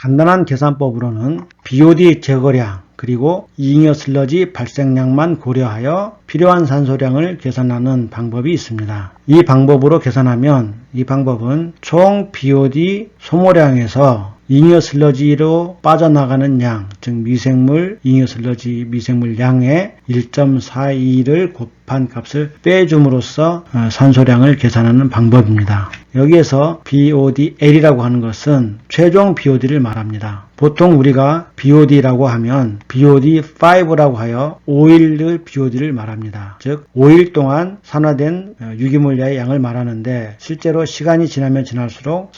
간단한 계산법으로는 BOD 제거량 그리고 잉여 슬러지 발생량만 고려하여 필요한 산소량을 계산하는 방법이 있습니다. 이 방법으로 계산하면 이 방법은 총 BOD 소모량에서 잉여 슬러지로 빠져나가는 양, 즉 미생물, 잉여 슬러지 미생물 양의 1.42를 곱한 값을 빼줌으로써 어, 산소량을 계산하는 방법입니다. 여기에서 BODL이라고 하는 것은 최종 BOD를 말합니다. 보통 우리가 BOD라고 하면 BOD5라고 하여 5일을 BOD를 말합니다. 즉 5일 동안 산화된 어, 유기물량의 양을 말하는데 실제로 시간이 지나면 지날수록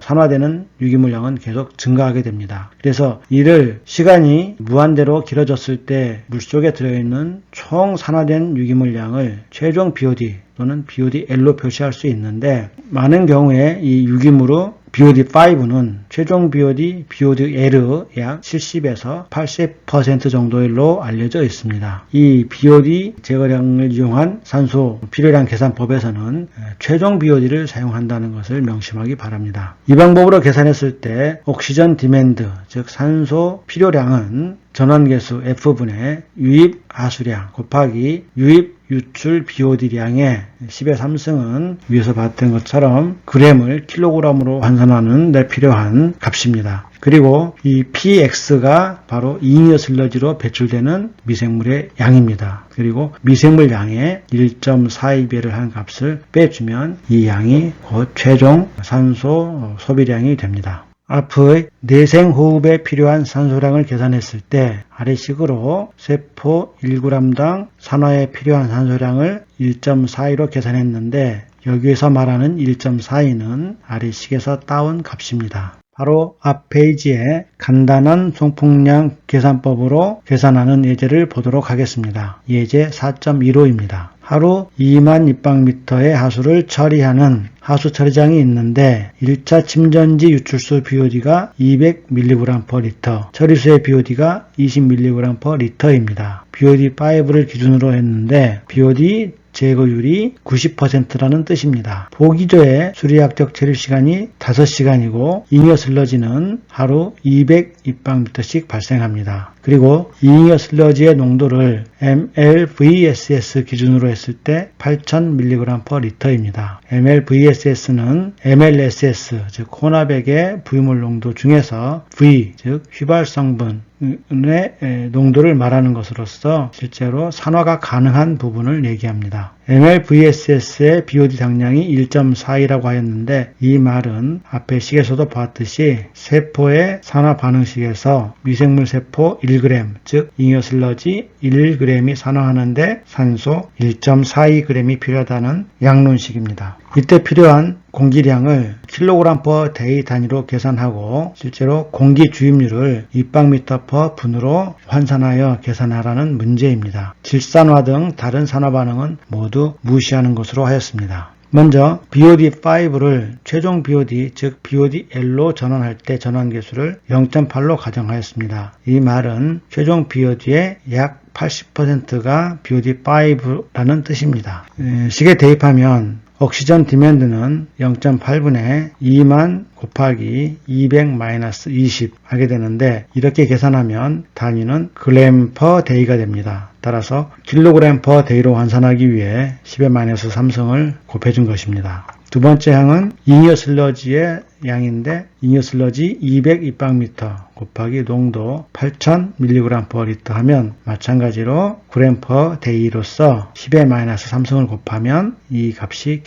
산화되는 유기물량은 계속 증가하게 됩니다. 그래서 이를 시간이 무한대로 길어졌을 때 물속에 들어있는 총 산화된 유기물량을 최종 BOD 또는 BODL로 표시할 수 있는데 많은 경우에 이 유기물의 BOD5는 최종 BOD, BODL의 약 70에서 80% 정도로 알려져 있습니다. 이 BOD 제거량을 이용한 산소 필요량 계산법에서는 최종 BOD를 사용한다는 것을 명심하기 바랍니다. 이 방법으로 계산했을 때 옥시전 디맨드, 즉 산소 필요량은 전환계수 F분의 유입 하수량 곱하기 유입 유출 BOD량의 10의 3승은 위에서 봤던 것처럼 그램을 킬로그램으로 환산하는 데 필요한 값입니다. 그리고 이 PX가 바로 잉여 슬러지로 배출되는 미생물의 양입니다. 그리고 미생물 양의 1.42배를 한 값을 빼주면 이 양이 곧 최종 산소 소비량이 됩니다. 앞의 내생호흡에 필요한 산소량을 계산했을 때 아래식으로 세포 1g당 산화에 필요한 산소량을 1.42로 계산했는데 여기에서 말하는 1.42는 아래식에서 따온 값입니다. 바로 앞 페이지에 간단한 송풍량 계산법으로 계산하는 예제를 보도록 하겠습니다. 예제 4.15입니다. 하루 2만 입방미터의 하수를 처리하는 하수 처리장이 있는데 1차 침전지 유출수 BOD가 200mg/L, 처리수의 BOD가 20mg/L입니다. BOD5를 기준으로 했는데 BOD 제거율이 90%라는 뜻입니다. 보기조의 수리학적 처리 시간이 5시간이고 잉여 슬러지는 하루 200 입방미터씩 발생합니다. 그리고 잉여 슬러지의 농도를 mLVSS 기준으로 했을 때 8000mg/L입니다. mLVSS는 MLSS 즉 혼합액의 부유물 농도 중에서 V 즉 휘발 성분 의 농도를 말하는 것으로서 실제로 산화가 가능한 부분을 얘기합니다. MLVSS의 BOD 당량이 1.42라고 하였는데 이 말은 앞에 식에서도 보았듯이 세포의 산화 반응식에서 미생물 세포 1g 즉 잉여 슬러지 1g이 산화하는데 산소 1.42g이 필요하다는 양론식입니다. 이때 필요한 공기량을 킬로그램 퍼 데이 단위로 계산하고 실제로 공기 주입률을 입방미터 퍼 분으로 환산하여 계산하라는 문제입니다. 질산화 등 다른 산화 반응은 모두 무시하는 것으로 하였습니다. 먼저 BOD5를 최종 BOD 즉 BODL로 전환할 때 전환 계수를 0.8로 가정하였습니다. 이 말은 최종 BOD의 약 80%가 BOD5라는 뜻입니다. 에, 식에 대입하면 옥시전 디맨드는 0.8분의 2만 곱하기 200-20 하게 되는데 이렇게 계산하면 단위는 그램 퍼 데이가 됩니다. 따라서 킬로그램 퍼 데이로 환산하기 위해 10의 마이너스 3성을 곱해준 것입니다. 두 번째 항은 잉여 슬러지의 양인데 잉여 슬러지 200 입방미터 곱하기 농도 8000mg/L 하면 마찬가지로 데이로서 10의 마이너스 3성을 곱하면 이 값이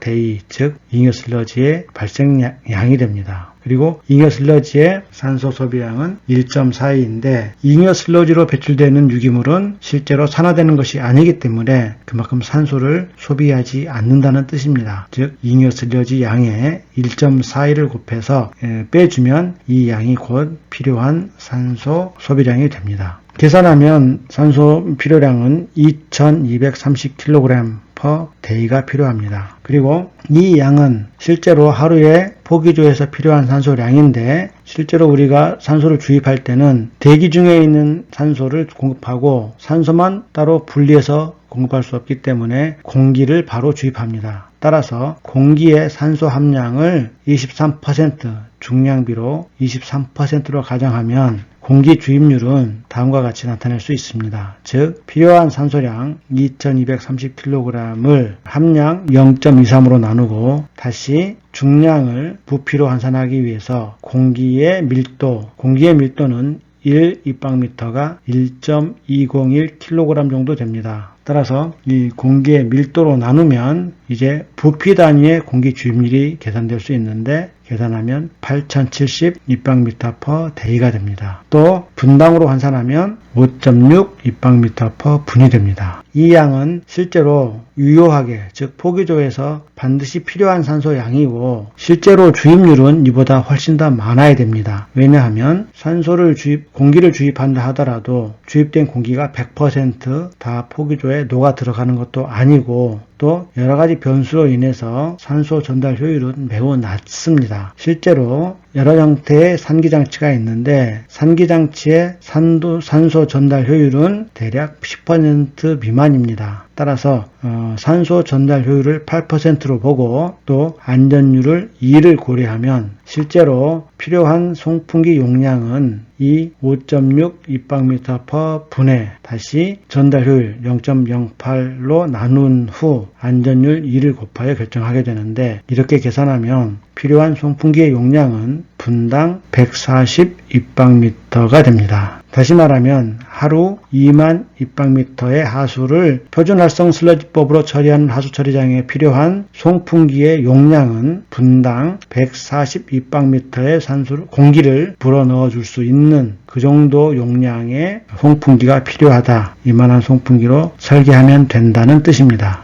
데이 즉 잉여 슬러지의 발생량이 됩니다. 그리고 잉여 슬러지의 산소 소비량은 1.42인데 잉여 슬러지로 배출되는 유기물은 실제로 산화되는 것이 아니기 때문에 그만큼 산소를 소비하지 않는다는 뜻입니다. 즉 잉여 슬러지 양의 1.42를 곱해서 에, 빼주면 이 양이 곧 필요한 산소 소비량이 됩니다. 계산하면 산소 필요량은 2230kg per day가 필요합니다. 그리고 이 양은 실제로 하루에 포기조에서 필요한 산소량인데 실제로 우리가 산소를 주입할 때는 대기 중에 있는 산소를 공급하고 산소만 따로 분리해서 공급할 수 없기 때문에 공기를 바로 주입합니다. 따라서 공기의 산소 함량을 23% 중량비로 23%로 가정하면 공기 주입률은 다음과 같이 나타낼 수 있습니다. 즉 필요한 산소량 2230kg을 함량 0.23으로 나누고 다시 중량을 부피로 환산하기 위해서 공기의 밀도, 공기의 밀도는 1 입방미터가 1.201kg 정도 됩니다. 따라서 이 공기의 밀도로 나누면 이제 부피 단위의 공기 주입률이 계산될 수 있는데 계산하면 8070 입방미터 per day가 됩니다. 또 분당으로 환산하면 5.6 입방미터 per 분이 됩니다. 이 양은 실제로 유효하게 즉 포기조에서 반드시 필요한 산소 양이고 실제로 주입률은 이보다 훨씬 더 많아야 됩니다. 왜냐하면 산소를 주입 공기를 주입한다 하더라도 주입된 공기가 100%다 포기조에 녹아 들어가는 것도 아니고 또 여러 가지 변수로 인해서 산소 전달 효율은 매우 낮습니다. 실제로 여러 형태의 산기장치가 있는데 산기장치의 산도, 산소 전달 효율은 대략 10% 미만입니다. 따라서 어, 산소 전달 효율을 8%로 보고 또 안전율을 2를 고려하면 실제로 필요한 송풍기 용량은 이 5.6 입방미터 per 분에 다시 전달 효율 0.08로 나눈 후 안전율 2를 곱하여 결정하게 되는데 이렇게 계산하면 필요한 송풍기의 용량은 분당 140 입방미터가 됩니다. 다시 말하면 하루 2만 입방미터의 하수를 표준활성 슬러지법으로 처리하는 하수 처리장에 필요한 송풍기의 용량은 분당 140 입방미터의 산소를 공기를 불어넣어 줄 수 있는 그 정도 용량의 송풍기가 필요하다. 이만한 송풍기로 설계하면 된다는 뜻입니다.